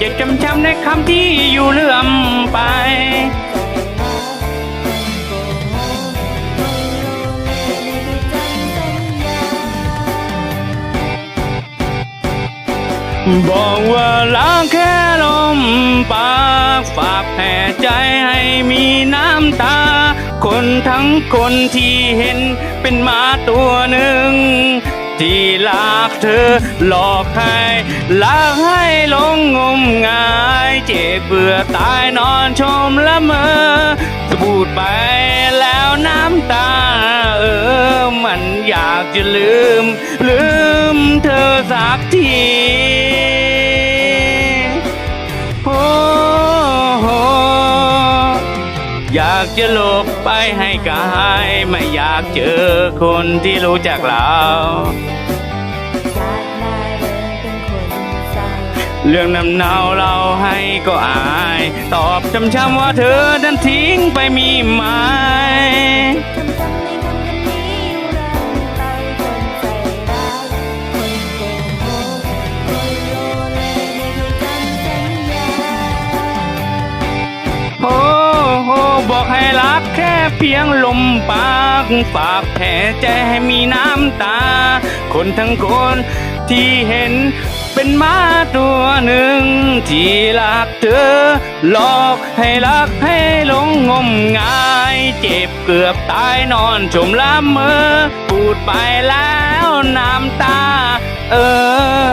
จ็บจำช้ำในคำที่อยู่เลื่อมไป บอกว่ารักแค่ลมปากฝากแผ่ใจให้มีน้ำตา คนทั้งคนที่เห็นเป็นหมาตัวหนึ่ง ที่รักเธอหลอกให้รักให้หลงงมงายเจ็บเบื่อตายนอนชมละเมอจะพูดไปแล้วน้ำตาเออมันอยากจะลืม ลืมเธอสักทีโอ้โหอยากจะหลบไปให้ไกลไม่อยากเจอคนที่รู้จักเรา เรื่องน้ำเนาเราให้ก็อาย ตอบช้ำๆว่าเธอนั้นทิ้งไปมีไหมจำจำในคำคำนี้เรื่อยไปคนใจร้ายคนโกหกคนโลเลไม่เคยจำสัญญาโอ้โหบอกให้รักแค่เพียงลมปากฝากแผลใจให้มีน้ำตา คนทั้งคนที่เห็น เป็นหมาตัวหนึ่ง ที่ลักเธอ หลอกให้รักให้หลงงมงาย เจ็บเกือบตายนอนชมละเมอพูดไปแล้วน้ำตา เออ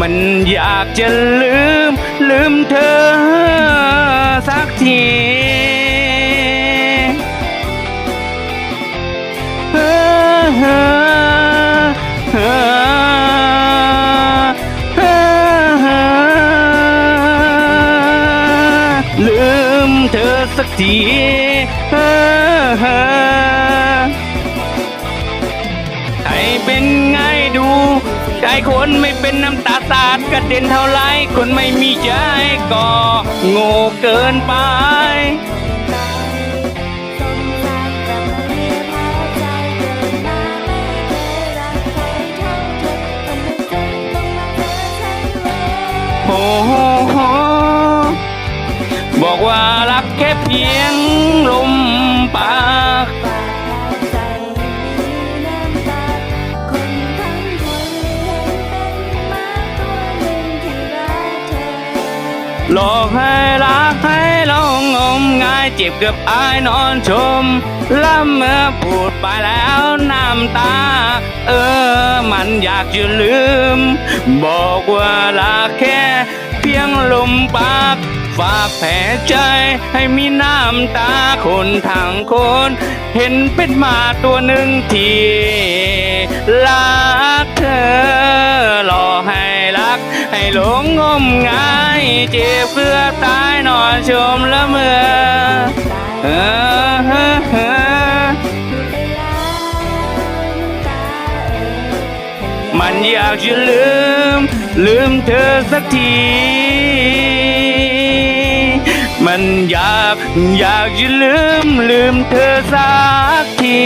มันอยากจะลืมลืม เธอสักทีให้เป็นไงดูใจคนไม่เป็นน้ำตาสาดกระเด็นเท่าไรคนไม่มีใจก็โง่เกินไปโอ้โฮบอกว่า แค่เพียงลมปากฝากแพ้ใจมีน้ำตาคนทั้งคนเห็นเป็นหมากหลอกให้รักให้หลงงมงายเจ็บเกือบอายนอนชมละเมื่อพูดไปแล้วน้ำตา เออ มันอยากจะลืม บอกว่ารักแค่เพียงลมปาก ฝากแผลใจให้มีน้ำตาคนทางคน เห็นเป็นหมาตัวหนึ่งที่รักเธอหลอให้รัก ให้หลงงมงายเจ็บเพื่อตายนอนชมละเมื่อเออเออเออพูดไปแล้วน้ำตาเอ่ยมันอยากจะลืม ลืมเธอสักที มันอยากอยากจะลืมลืมเธอสักที